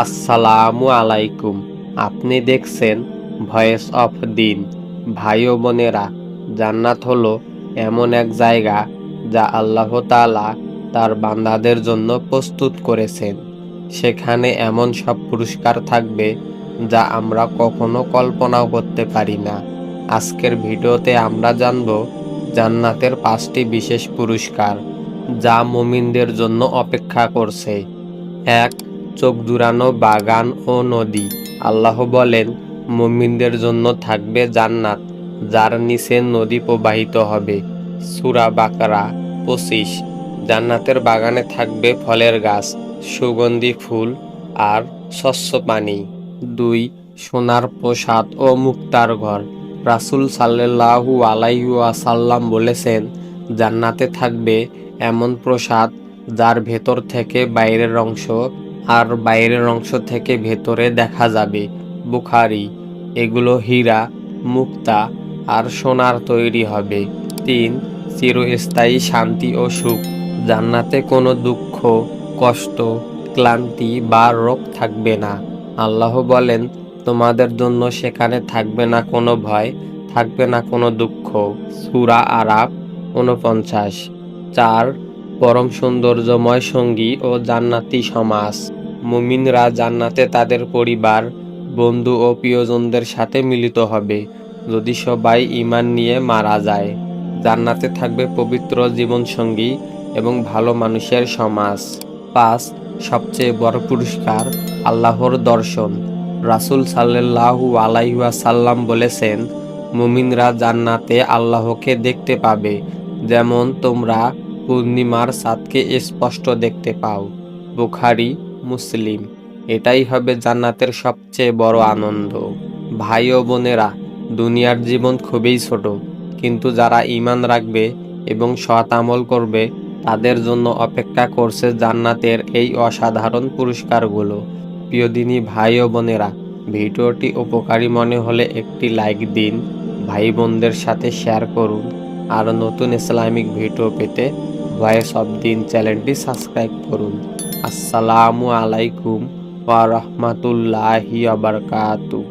আসসালামু আলাইকুম আপনি দেখছেন ভয়েস অফ দিন। ভাই ও বোনেরা, জান্নাত হলো এমন এক জায়গা যা আল্লাহ তাআলা তার বান্দাদের জন্য প্রস্তুত করেছেন। সেখানে এমন সব পুরস্কার থাকবে যা আমরা কখনো কল্পনাও করতে পারি না। আজকের ভিডিওতে আমরা জানব জান্নাতের পাঁচটি বিশেষ পুরস্কার যা মুমিনদের জন্য অপেক্ষা করছে। এক চোখ জুড়ানো বাগান ও নদী। আল্লাহ বলেন, মুমিনদের জন্য থাকবে জান্নাত, যার নিচে নদী প্রবাহিত হবে। সুরা বাকরা পঁচিশ। জান্নাতের বাগানে থাকবে ফলের গাছ, সুগন্ধি ফুল আর শস্য পানি। দুই, সোনার প্রসাদ ও মুক্তার ঘর। রাসুল সাল্লাহু আলাইসাল্লাম বলেছেন, জান্নাতে থাকবে এমন প্রসাদ যার ভেতর থেকে বাইরের অংশ আর বাইরের অংশ থেকে ভেতরে দেখা যাবে বুখারি, এগুলো হীরা, মুক্তা আর সোনার তৈরি হবে। তিন, চিরস্থায়ী শান্তি ও সুখ। জান্নাতে কোনো দুঃখ, কষ্ট, ক্লান্তি বা রোগ থাকবে না। আল্লাহ বলেন, তোমাদের জন্য সেখানে থাকবে না কোনো ভয়, থাকবে না কোনো দুঃখ। সুরা আরাব উনপঞ্চাশ চার পরম সৌন্দর্যময় সঙ্গী ও জান্নাতি সমাজ। মুমিনরা জান্নাতে তাদের পরিবার, বন্ধু ও প্রিয়জনদের সাথে মিলিত হবে, যদি সবাই ইমান নিয়ে মারা যায়। জান্নাতে থাকবে পবিত্র জীবনসঙ্গী এবং ভালো মানুষের সমাজ। পাঁচ, সবচেয়ে বড় পুরস্কার, আল্লাহর দর্শন। রাসুল সাল্লাহু আলাইসাল্লাম বলেছেন, মুমিনরা জান্নাতে আল্লাহকে দেখতে পাবে। যেমন তোমরা পূর্ণিমার চাঁদকে স্পষ্ট দেখতে পাও। বুখারি, মুসলিম। এটাই হবে জান্নাতের সবচেয়ে বড় আনন্দ। ভাই ও বোনেরা, দুনিয়ার জীবন খুবই ছোট। কিন্তু যারা ইমান রাখবে এবং সৎ আমল করবে, তাদের জন্য অপেক্ষা করছে জান্নাতের এই অসাধারণ পুরস্কারগুলো। প্রিয়দিনী ভাই ও বোনেরা, ভিডিওটি উপকারী মনে হলে একটি লাইক দিন, ভাই বোনদের সাথে শেয়ার করুন। আর নতুন ইসলামিক ভিডিও পেতে ভয়েস অব দিন চ্যানেলটি সাবস্ক্রাইব করুন। আসসালামু আলাইকুম ওয়া বারাকাতুহু।